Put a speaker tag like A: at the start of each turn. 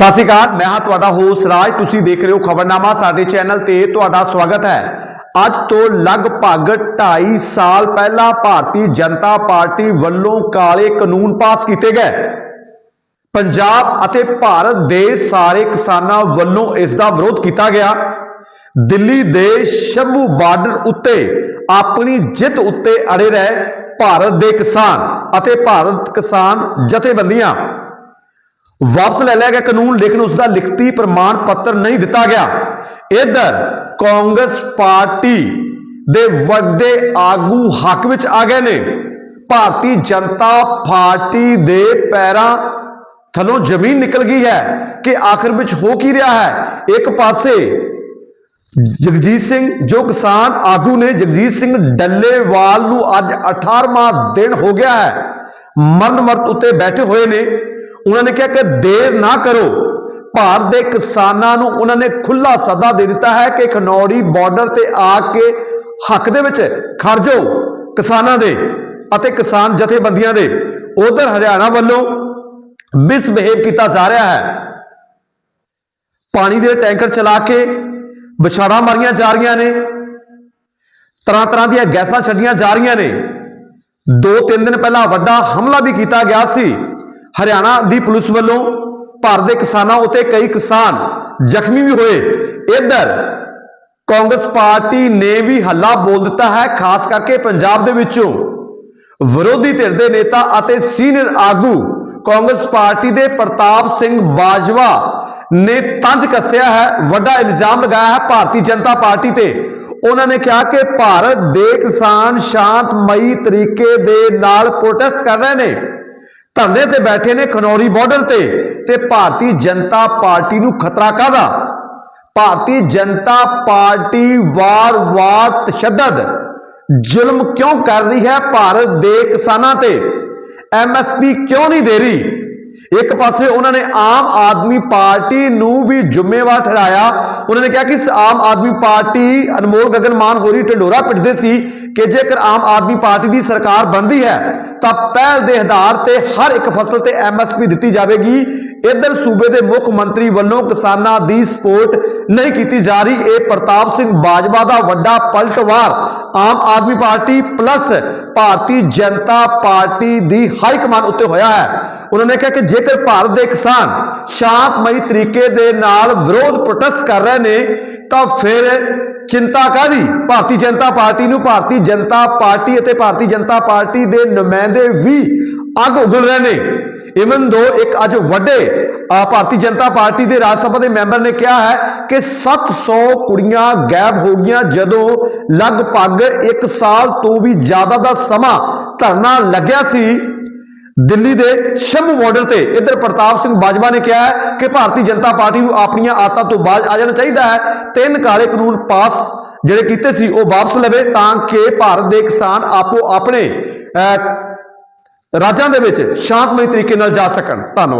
A: ਸਤਿ ਸ਼੍ਰੀ ਅਕਾਲ, ਮੈਂ ਹਾਂ ਤੁਹਾਡਾ ਹੋਸਟ ਰਾਜ। ਤੁਸੀਂ ਦੇਖ ਰਹੇ ਹੋ ਖਬਰਨਾਮਾ, ਸਾਡੇ ਚੈਨਲ ਤੇ ਤੁਹਾਡਾ ਸਵਾਗਤ ਹੈ। ਅੱਜ ਤੋਂ ਲਗਭਗ 2.5 ਸਾਲ ਪਹਿਲਾਂ ਭਾਰਤੀ ਜਨਤਾ ਪਾਰਟੀ ਵੱਲੋਂ ਕਾਲੇ ਕਾਨੂੰਨ ਪਾਸ ਕੀਤੇ ਗਏ। ਪੰਜਾਬ ਅਤੇ ਭਾਰਤ ਦੇ ਸਾਰੇ ਕਿਸਾਨਾਂ ਵੱਲੋਂ ਇਸ ਦਾ ਵਿਰੋਧ ਕੀਤਾ ਗਿਆ। ਦਿੱਲੀ ਦੇ ਸ਼ੰਭੂ ਬਾਰਡਰ ਉੱਤੇ ਆਪਣੀ ਜਿੱਤ ਉੱਤੇ ਅੜੇ ਰਹੇ ਭਾਰਤ ਦੇ ਕਿਸਾਨ ਅਤੇ ਭਾਰਤ ਕਿਸਾਨ ਜਥੇਬੰਦੀਆਂ। ਵਾਪਸ ਲੈ ਲਿਆ ਗਿਆ ਕਾਨੂੰਨ, ਲੇਕਿਨ ਉਸ ਦਾ ਲਿਖਤੀ ਪ੍ਰਮਾਣ ਪੱਤਰ ਨਹੀਂ ਦਿੱਤਾ ਗਿਆ। ਇਧਰ ਕਾਂਗਰਸ ਪਾਰਟੀ ਦੇ ਵੱਡੇ ਆਗੂ ਹੱਕ ਵਿੱਚ ਆ ਗਏ ਨੇ। ਭਾਰਤੀ ਜਨਤਾ ਪਾਰਟੀ ਦੇ ਪੈਰਾਂ ਥੱਲੋਂ ਜ਼ਮੀਨ ਨਿਕਲ ਗਈ ਹੈ ਕਿ ਆਖਰ ਵਿੱਚ ਹੋ ਕੀ ਰਿਹਾ ਹੈ? ਇੱਕ ਪਾਸੇ ਜਗਜੀਤ ਸਿੰਘ, ਜੋ ਕਿਸਾਨ ਆਗੂ ਨੇ, ਜਗਜੀਤ ਸਿੰਘ ਡੱਲੇਵਾਲ ਨੂੰ ਅੱਜ 18ਵਾਂ ਦਿਨ ਹੋ ਗਿਆ ਹੈ। ਮਰਨ ਮਰਤ ਉੱਤੇ ਬੈਠੇ ਹੋਏ ਨੇ। ਉਹਨਾਂ ਨੇ ਕਿਹਾ ਕਿ ਦੇਰ ਨਾ ਕਰੋ। ਭਾਰਤ ਦੇ ਕਿਸਾਨਾਂ ਨੂੰ ਉਹਨਾਂ ਨੇ ਖੁੱਲਾ ਸੱਦਾ ਦੇ ਦਿੱਤਾ ਹੈ ਕਿ ਖਨੌਰੀ ਬਾਰਡਰ ਤੇ ਆ ਕੇ ਹੱਕ ਦੇ ਵਿੱਚ ਖੜ ਜਾਓ ਕਿਸਾਨਾਂ ਦੇ ਅਤੇ ਕਿਸਾਨ ਜਥੇਬੰਦੀਆਂ ਦੇ। ਉਧਰ ਹਰਿਆਣਾ ਵੱਲੋਂ ਮਿਸਬਿਹੇਵ ਕੀਤਾ ਜਾ ਰਿਹਾ ਹੈ। ਪਾਣੀ ਦੇ ਟੈਂਕਰ ਚਲਾ ਕੇ ਵਿਛਾੜਾ ਮਾਰੀਆਂ ਜਾ ਰਹੀਆਂ ਨੇ। ਤਰ੍ਹਾਂ ਤਰ੍ਹਾਂ ਦੀਆਂ ਗੈਸਾਂ ਛੱਡੀਆਂ ਜਾ ਰਹੀਆਂ ਨੇ। ਦੋ ਤਿੰਨ ਦਿਨ ਪਹਿਲਾਂ ਵੱਡਾ ਹਮਲਾ ਵੀ ਕੀਤਾ ਗਿਆ ਸੀ। ਹਰਿਆਣਾ ਦੀ ਪੁਲਿਸ ਵੱਲੋਂ ਭਾਰਤ ਦੇ ਕਿਸਾਨਾਂ ਉੱਤੇ ਕਈ ਕਿਸਾਨ ਜ਼ਖਮੀ ਵੀ ਹੋਏ। ਇੱਧਰ ਕਾਂਗਰਸ ਪਾਰਟੀ ਨੇ ਵੀ ਹੱਲਾ ਬੋਲ ਦਿੱਤਾ ਹੈ, ਖਾਸ ਕਰਕੇ ਪੰਜਾਬ ਦੇ ਵਿੱਚੋਂ। ਵਿਰੋਧੀ ਧਿਰ ਦੇ ਨੇਤਾ ਅਤੇ ਸੀਨੀਅਰ ਆਗੂ ਕਾਂਗਰਸ ਪਾਰਟੀ ਦੇ ਪ੍ਰਤਾਪ ਸਿੰਘ ਬਾਜਵਾ ਨੇ ਤੰਜ ਕੱਸਿਆ ਹੈ, ਵੱਡਾ ਇਲਜ਼ਾਮ ਲਗਾਇਆ ਹੈ ਭਾਰਤੀ ਜਨਤਾ ਪਾਰਟੀ ਤੇ। ਉਹਨਾਂ ਨੇ ਕਿਹਾ ਕਿ ਭਾਰਤ ਦੇ ਕਿਸਾਨ ਸ਼ਾਂਤਮਈ ਤਰੀਕੇ ਦੇ ਨਾਲ ਪ੍ਰੋਟੈਸਟ ਕਰ ਰਹੇ ਨੇ। ਧਰਨੇ ਤੇ ਬੈਠੇ ਨੇ ਖਨੌਰੀ ਬਾਰਡਰ ਤੇ ਤੇ ਭਾਰਤੀ ਜਨਤਾ ਪਾਰਟੀ ਨੂੰ ਖਤਰਾ ਕਾਹਦਾ? ਭਾਰਤੀ ਜਨਤਾ ਪਾਰਟੀ ਵਾਰ-ਵਾਰ ਤਸ਼ੱਦਦ। ਜ਼ੁਲਮ ਕਿਉਂ ਕਰ ਰਹੀ ਹੈ ਭਾਰਤ ਦੇ ਕਿਸਾਨਾਂ ਤੇ? ਐਮਐਸਪੀ ਕਿਉਂ ਨਹੀਂ ਦੇ ਰਹੀ? ਇੱਕ ਪਾਸੇ ਉਹਨਾਂ ਨੇ ਆਮ ਆਦਮੀ ਪਾਰਟੀ ਨੂੰ ਵੀ ਜ਼ਿੰਮੇਵਾਰ ਠਹਿਰਾਇਆ। ਉਹਨਾਂ ਨੇ ਕਿਹਾ ਕਿ ਆਮ ਆਦਮੀ ਪਾਰਟੀ ਅਨਮੋਲ ਗਗਨ ਮਾਨ ਹੋਰੀ ਢੰਡੋਰਾ ਪਿੱਟਦੇ ਸੀ ਕਿ ਜੇਕਰ ਆਮ ਆਦਮੀ ਪਾਰਟੀ ਦੀ ਸਰਕਾਰ ਬਣਦੀ ਹੈ, ਤਾਂ ਪਹਿਲ ਦੇ ਆਧਾਰ ਤੇ ਹਰ ਇੱਕ ਫਸਲ ਤੇ ਐਮਐਸਪੀ ਦਿੱਤੀ ਜਾਵੇਗੀ। ਇਧਰ ਸੂਬੇ ਦੇ ਮੁੱਖ ਮੰਤਰੀ ਵੱਲੋਂ ਕਿਸਾਨਾਂ ਦੀ ਸਪੋਰਟ ਨਹੀਂ ਕੀਤੀ ਜਾ ਰਹੀ। ਇਹ ਪ੍ਰਤਾਪ ਸਿੰਘ ਬਾਜਵਾ ਦਾ ਵੱਡਾ ਪਲਟਵਾਰ Aam Aadmi party plus Bharatiya Janata party ਦੀ ਹਾਈ ਕਮਾਨ ਉੱਤੇ ਹੋਇਆ ਹੈ। ਉਹਨਾਂ ਨੇ ਕਿਹਾ ਕਿ ਜੇਕਰ ਭਾਰਤ ਦੇ ਕਿਸਾਨ ਸ਼ਾਂਤਮਈ ਤਰੀਕੇ ਦੇ ਨਾਲ ਵਿਰੋਧ ਪ੍ਰੋਟੈਸਟ ਕਰ ਰਹੇ ਨੇ, ਤਾਂ ਫਿਰ ਚਿੰਤਾ ਕਾਦੀ ਭਾਰਤੀ ਜਨਤਾ ਪਾਰਟੀ ਨੂੰ ਭਾਰਤੀ ਜਨਤਾ ਪਾਰਟੀ ਅਤੇ ਭਾਰਤੀ ਜਨਤਾ ਪਾਰਟੀ ਦੇ ਨੁਮਾਇੰਦੇ ਵੀ ਅੱਗ ਉਗਲ ਰਹੇ ਨੇ। ਇਵਨ ਦੋ ਇੱਕ ਅੱਜ ਵੱਡੇ ਭਾਰਤੀ ਜਨਤਾ ਪਾਰਟੀ ਦੇ ਰਾਜ ਸਭਾ ਦੇ ਮੈਂਬਰ ਨੇ ਕਿਹਾ ਹੈ ਕਿ 700 ਕੁੜੀਆਂ ਗਾਇਬ ਹੋ ਗਈਆਂ ਜਦੋਂ ਲਗਭਗ 1 ਸਾਲ ਤੋਂ ਵੀ ਜ਼ਿਆਦਾ ਦਾ ਸਮਾਂ ਧਰਨਾ ਲੱਗਿਆ ਸੀ। ਦਿੱਲੀ ਦੇ ਸ਼ੰਭੂ ਬਾਰਡਰ ਤੇ ਇੱਧਰ ਪ੍ਰਤਾਪ ਸਿੰਘ ਬਾਜਵਾ ਨੇ ਕਿਹਾ ਹੈ ਕਿ ਭਾਰਤੀ ਜਨਤਾ ਪਾਰਟੀ ਨੂੰ ਆਪਣੀਆਂ ਆਦਤਾਂ ਤੋਂ ਬਾਜ਼ ਆ ਜਾਣਾ ਚਾਹੀਦਾ ਹੈ। ਤਿੰਨ ਕਾਲੇ ਕਾਨੂੰਨ ਪਾਸ ਜਿਹੜੇ ਕੀਤੇ ਸੀ, ਉਹ ਵਾਪਸ ਲਵੇ ਤਾਂ ਕਿ ਭਾਰਤ ਦੇ ਕਿਸਾਨ ਆਪੋ ਆਪਣੇ ਰਾਜਾਂ ਦੇ ਵਿੱਚ ਸ਼ਾਂਤਮਈ ਤਰੀਕੇ ਨਾਲ ਜਾ ਸਕਣ। ਧੰਨਵਾਦ।